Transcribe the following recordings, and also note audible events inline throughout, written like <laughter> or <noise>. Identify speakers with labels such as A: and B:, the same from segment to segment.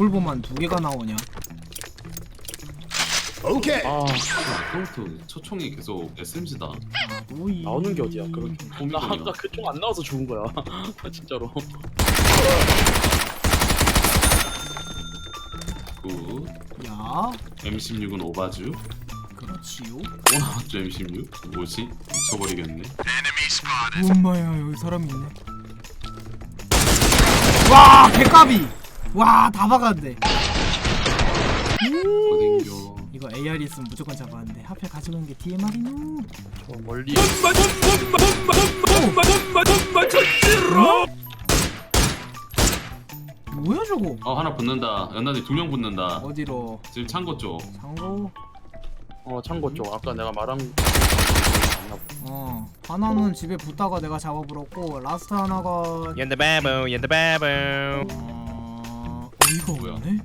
A: 리볼버만 두 개가 나오냐?
B: Okay.
C: 아 아까부터 초총이 계속 SMG다
A: 아, 노이.
D: 나오는 게 어디야 그렇게 나
C: 봄이거든요.
D: 아까 그쪽 안 나와서 죽은 거야 진짜로
C: 굿
A: 야,
C: M16은 오바주
A: 그렇지요.
C: 또 나왔죠 M16 뭐지? 미쳐버리겠네
A: 엄마야 여기 사람이 있네. 와 개까비. 와다 박았는데.
C: 어딘겨.
A: 이거 AR 있으면 무조건 잡았는데 하필 가지고 온게 DMR이노.
D: 저 멀리.
A: 뭐야 저거?
C: 어 하나 붙는다. 연나님 두명 붙는다.
A: 어디로?
C: 지금 창고 쪽.
A: 상고.
D: 어 창고 쪽. 아까 내가 말한
A: 어 하나는 집에 붙다가 내가 잡아버렸고 라스트 하나가
E: 연대 바보 연대 바보.
A: 어... 어이가
C: 뭐야?
A: 없네?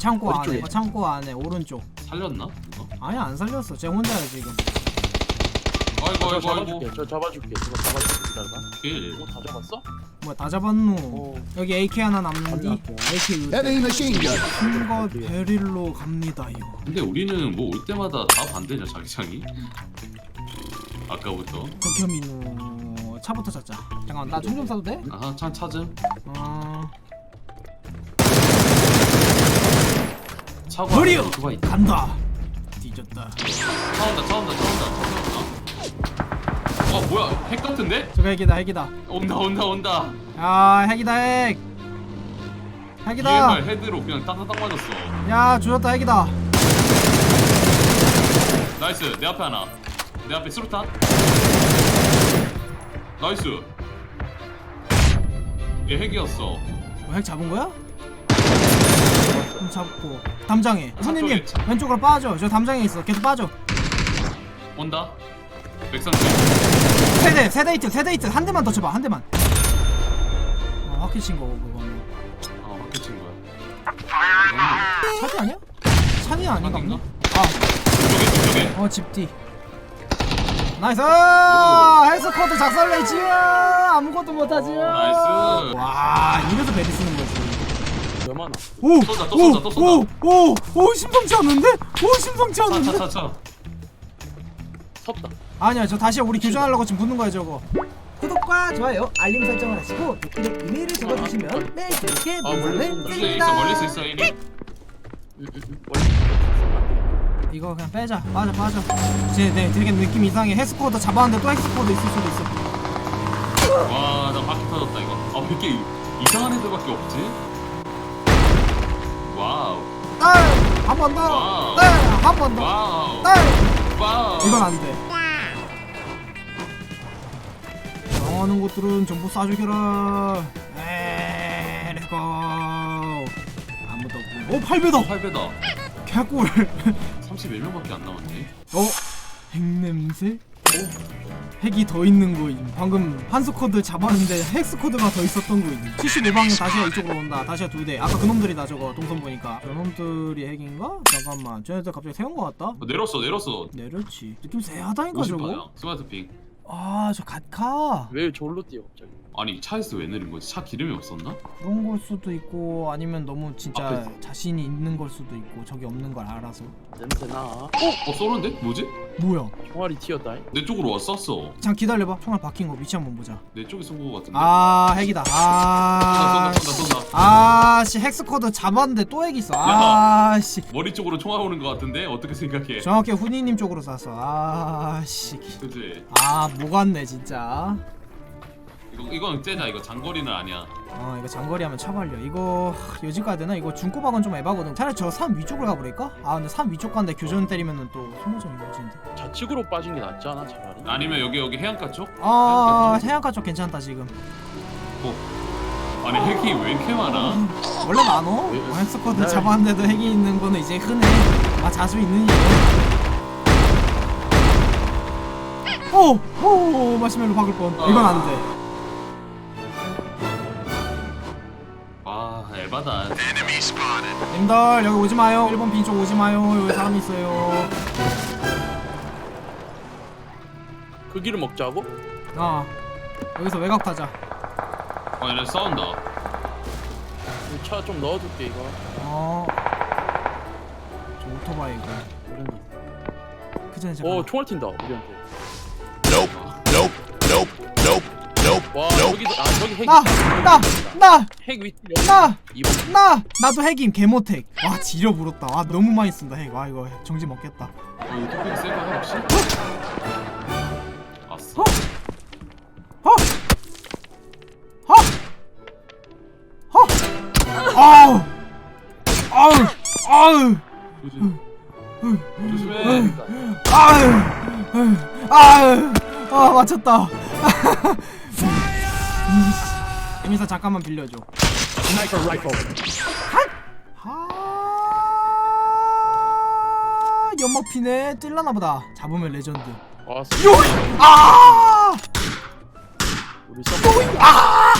A: 창고
D: 어디
A: 안에? 어, 창고 안에 오른쪽
C: 살렸나? 이거?
A: 아니 안 살렸어 쟤 혼자야 지금
C: 아이고
D: 저
C: 아이고
D: 잡아줄게
C: 아이고
D: 저 잡아줄게 저거 잡아줄게 기다려봐
C: 킬
D: 이거 다 잡았어?
A: 뭐야 다 잡았노
D: 어
A: 여기 AK 하나 남는디. AK
B: Heavy machine gun.
A: 큰거 베릴로 갑니다요
C: 근데 우리는 뭐 올 때마다 다 반대냐 자기장이 아까부터
A: 극혐이노 차부터 찾자. 잠깐만 나 총좀 사도 돼?
C: 아하 차 찾음
A: 어...
C: 차고! 안에 누가 있다
A: 간다. 뒤졌다.
C: 차 온다 차 온다 차 온다 차 온다. 어 뭐야? 핵 같은데?
A: 저거 핵이다 핵이다.
C: 온다 온다 온다.
A: 야 핵이다 핵. 핵이다.
C: DMR 헤드로 그냥 따다닥 맞았어.
A: 야 조졌다 핵이다.
C: 나이스 내 앞에 하나. 내 앞에 수류탄 나이스. 얘 핵이었어.
A: 뭐, 핵 잡은 거야? 잡고. 담장에.
C: 차
A: 손님님
C: 차-
A: 왼쪽으로 빠져. 저 담장에 있어. 계속 빠져.
C: 온다. 백선생
A: 세대 세대 이트 세대 이트 한 대만 더 쳐봐 한 대만. 아 확킬 친 거고 그거는
C: 어 확친 거야.
A: 차지 아니야? 차지 아닌가?
C: 차인가?
A: 보네
C: 저쪽에 저쪽에
A: 아어 집뒤 나이스 헬스 코드 작살내 지야 아무것도 못하지요
C: 나이스.
A: 와 이래서 베리 쓰는 거지
D: 왜 많아
A: 오!
C: 쏜다, 또 쏜다, 또 쏜다.
A: 오! 오! 오! 심상치 않은데? 오 심상치 않은데?
C: 차차차차
D: 섰다
A: 아니야 저 다시 우리 교전하려고 지금 붙는 거야 저거 구독과 좋아요 알림 설정을 하시고 댓글에 이메일을 적어주시면 매일 이렇게
D: 아, 멀리
A: 문상을
D: 쏜다.
C: 멀리
A: 드립니다
C: 있어 멀리 있어 이리.
D: 멀리
A: 이거 그냥 빼자. 빠져 빠져 이제 네, 되게 느낌 이상해. 헬스코드 잡았는데 또 헬스코드 있을 수도 있어.
C: 와나 바퀴 터졌다 이거. 아왜 이렇게 이상한 애들밖에 없지? 와우.
A: 딸한번 더!
C: 와우.
A: 딸한번 더!
C: 와우.
A: 딸!
C: 와우.
A: 이건 안돼. 정하는 곳들은 전부 쏴죽여라. 에이 렛츠고. 아무도 없고. 오 8배다.
C: 8배다.
A: 개꿀
C: 31명밖에 안 남았네.
A: 어? 핵냄새? 어? 핵이 더 있는 거임. 방금 한스코드 잡았는데 핵스코드가 더 있었던 거임. 75방에 다시야 이쪽으로 온다. 다시야 두 대. 아까 그놈들이다 저거 동선 보니까. 저놈들이 핵인가? 잠깐만. 쟤네들 갑자기 세운 거 같다?
C: 어, 내렸어 내렸어.
A: 내렸지. 느낌 쎄하다니까 저거?
C: 50파야. 스마트 핑.
A: 아 저 갓카
D: 왜 저기로 뛰어 갑자기
C: 아니 차에서 왜 내린 거지? 차 기름이 없었나?
A: 그런 걸 수도 있고 아니면 너무 진짜
C: 앞에-
A: 자신이 있는 걸 수도 있고 저기 없는 걸 알아서.
D: 냄새나.
C: 어? 어 쏘는데? 뭐지?
A: 뭐야?
D: 총알이 튀었다.
C: 내 쪽으로 왔었어
A: 잠 기다려봐. 총알 박힌 거 위치 한번 보자.
C: 내 쪽에 쏜거 같은데?
A: 아 핵이다. 아.
C: 쏜다 쏜다 쏜다.
A: 아씨 핵스쿼드 잡았는데 또핵 있어. 아씨.
C: 머리 쪽으로 총알 오는 거 같은데? 어떻게 생각해?
A: 정확히 후니님 쪽으로 쐈어. 아씨.
C: 그지?
A: 아 목았네 진짜
C: 이거 이건 째자 이거 장거리는 아니야
A: 어 이거 장거리 하면 차발려 이거 하, 여지 가야 되나? 이거 중고박은 좀 에바거든 차라리 저산 위쪽으로 가버릴까? 아 근데 산 위쪽 간데 교전 때리면은 또 소모전이 멋진데
D: 좌측으로 빠진 게 낫지 않아 차라리?
C: 아니면 여기 여기 해안가 쪽?
A: 아 해안가 쪽 괜찮다 지금
C: 아니 핵이 왜 이렇게 많아?
A: 원래 많어
D: 왜?
A: 어, 핵스쿼드
D: 네.
A: 잡았는데도 핵이 있는 거는 이제 흔해 아 자주 있는 일 오! 오! 마시멜로 박을 뻔 이건 안돼 님들 여기 오지 마요 1번 빈 쪽 오지 마요 여기 사람 있어요
D: 그 길을 먹자고?
A: 아 여기서 외곽 타자
C: 어 얘네 싸운다
D: 차 좀 넣어둘게 이거.
A: 어. 저 오토바이 이거.
D: 그
A: 전에 잠깐.
D: 오 총알 튄다 우리한테.
B: Nope. Nope. Nope. Nope.
D: 와. 저기도 아 저기 핵.
A: 나, 나, 나,
D: 핵 위치.
A: 나,
D: 이번.
A: 나. 나도 핵임 개모택. 와 지려 부럽다. 와 너무 많이 쓴다 핵. 와 이거 정지 먹겠다.
C: 어, 이거 토핑 셀까 혹시? 아싸.
A: 어? 허! 허! 허! 아우! 아우! 아우!
C: 조심. 조심해.
A: 아우! 아우! 아 맞췄다. 에미사 잠깐만 빌려줘.
D: 스나이퍼 라이플.
A: 아 연막 피네 찔라나 보다. 잡으면 레전드.
D: 아
A: 요! 아!
D: 우리 서.
A: 아!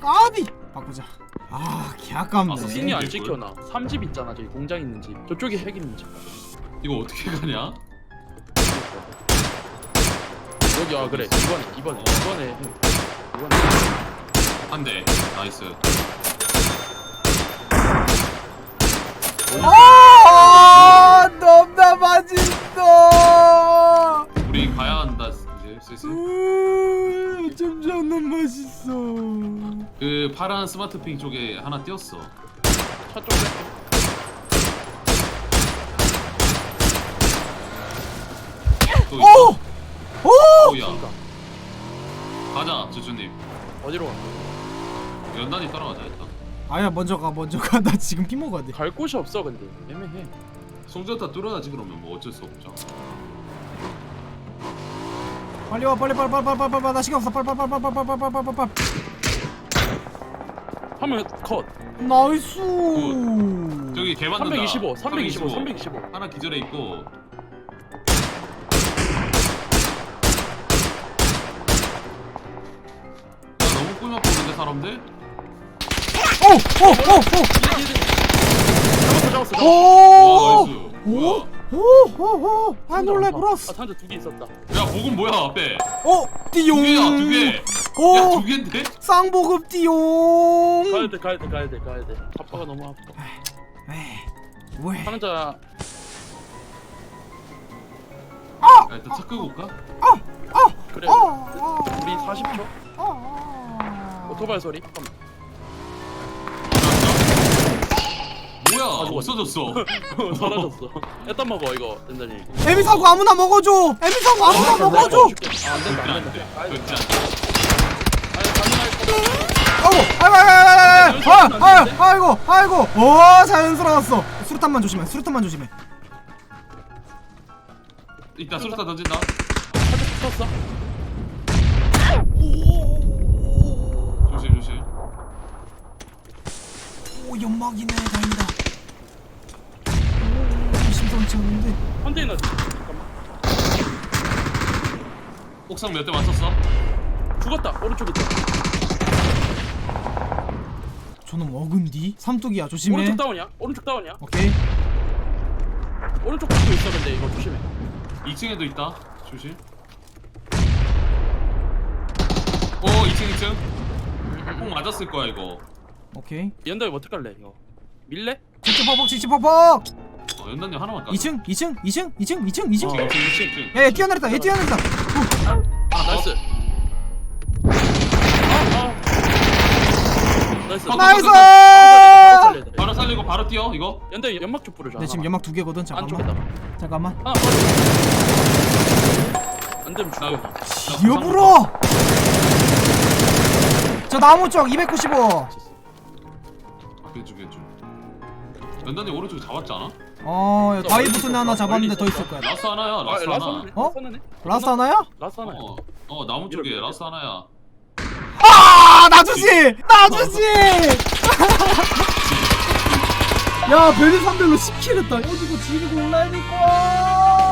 A: 까비. 바꾸자. 아,
C: 아,
A: 개아깝네.
D: 신이 안
C: 이게
D: 찍혀놔. 3집 있잖아 저기 공장 있는 집. 저쪽이 핵 있는 집.
C: 이거 어떻게 가냐?
D: 여기 아 그래 이번에 이번에 이번에 핵. 이번에.
C: 한 대. 나이스.
A: 아, 넘나 맛있어.
C: 우리 가야 한다 이제 슬슬.
A: 음, 좀 존나 맛있어.
C: 그 파란 스마트핑 쪽에 하나 띄었어.
D: 차 쪽에.
C: 또
A: 오!
C: 있어.
A: 오!
C: 오야. 가자 주주님.
D: 어디로 가?
C: 연단이 따라가자 일단.
A: 아야 먼저 가 먼저 가. 나 지금 피 먹어야 돼.
D: 갈 곳이 없어 근데 애매해.
C: 송전타 뚫어야지 그러면 뭐 어쩔 수 없죠.
A: 빨리 와 빨리 빨리 빨리 빨리 빨리 빨리 나 시간 없어. 빨리 빨리 빨리 빨리 빨리 빨리 빨리 빨리 빨리.
D: 컷.
A: 나이스.
C: 저기 개 받는다.
D: 325, 325, 325.
C: 하나 기절해 있고. 야 너무 꾸며 보는데 사람들?
D: 잡았어 잡았어.
A: 오!
C: 와
A: 오!
C: 나이스. 뭐야?
A: 오! 오! 오! 안 놀래 브로스.
D: 아 상자 두 개 있었다.
C: 야 복은 뭐야 앞에?
A: 오! 띠용.
C: 두 개야 두 개.
A: 오!
C: 야두 개인데?
A: 쌍보급 띠용.
D: 가야 돼 가야 돼 가야 돼 가야 돼. 아빠가 너무 아파.
A: 왜?
D: 상자
C: 야 일단 차 끄고 올까?
D: 그래.
A: 어, 어,
D: 우리 40초.
A: 어, 어.
D: 오토바이 소리. 잠깐만.
C: 뭐야
D: 아.
C: 없어졌어. <laughs>
D: 사라졌어. 일단 먹어 이거 된다니.
A: 에미 사고 아무나 먹어줘. 에미 사고 아무나 먹어줘.
D: 안 된다 안
C: 안돼
D: 된다.
C: 그렇지
D: 가능할
A: 아이고, 아이고, 아이고, 아이고, 아이고, 아이고, 아이고, 오 자연스러웠어. 수류탄만 조심해. 수류탄만 조심해.
C: 이따 수류탄 던진다.
D: 살짝 붙었어.
C: 조심 조심.
A: 오 연막이네 다행이다. 오 심상치 않은데.
D: 컨테이너. 잠깐만.
C: 옥상 몇 대 맞췄어?
D: 죽었다. 오른쪽 있다.
A: 저놈 어근디? 삼뚝이야 조심해.
D: 오른쪽 다운이야. 오른쪽 다운이야.
A: 오케이.
D: 오른쪽 쪽도 있어 근데 이거 조심해.
C: 2층에도 있다. 조심. 오 2층 2층. 꼭 맞았을 거야 이거.
A: 오케이.
D: 연다이 어떡 할래 이거? 밀래?
A: 찌찌퍼벅 찌찌퍼벅.
C: 어 연단님 하나만 까.
A: 2층 2층 2층 2층 2층 2층.
C: 2층 2층 2층.
A: 야얘 뛰어내렸다. 얘 뛰어내렸다.
D: 나이스. 아, 아. 나이스.
C: 어,
A: 나이스.
D: 바로 살려야 돼.
C: 바로 살리고 바로 뛰어 이거.
D: 연다이 연막 좀 뿌려줘.
A: 내 지금 연막 두 개거든. 잠깐만.
D: 안쪽에다.
A: 잠깐만.
D: 하나 뿌려. 안 되면 죽어.
C: 나
A: 여불어. 저 나무 쪽 295.
C: 아, 괜찮 괜찮. 연단님 오른쪽 잡았지 않아?
A: 어 바위 붙은 애 하나 잡았는데 더 있을 거야.
C: 라스 하나야
D: 아,
C: 라스
D: 라스
C: 하나.
D: 하나네.
A: 어?
D: 라스 하나네.
A: 라스 하나야?
D: 라스 하나.
C: 어, 어 나무 쪽에. 라스 하나야.
A: 아 나주지 나주지 <laughs> 야 베리 300로 10킬 했다 어디고 지리고 올라니까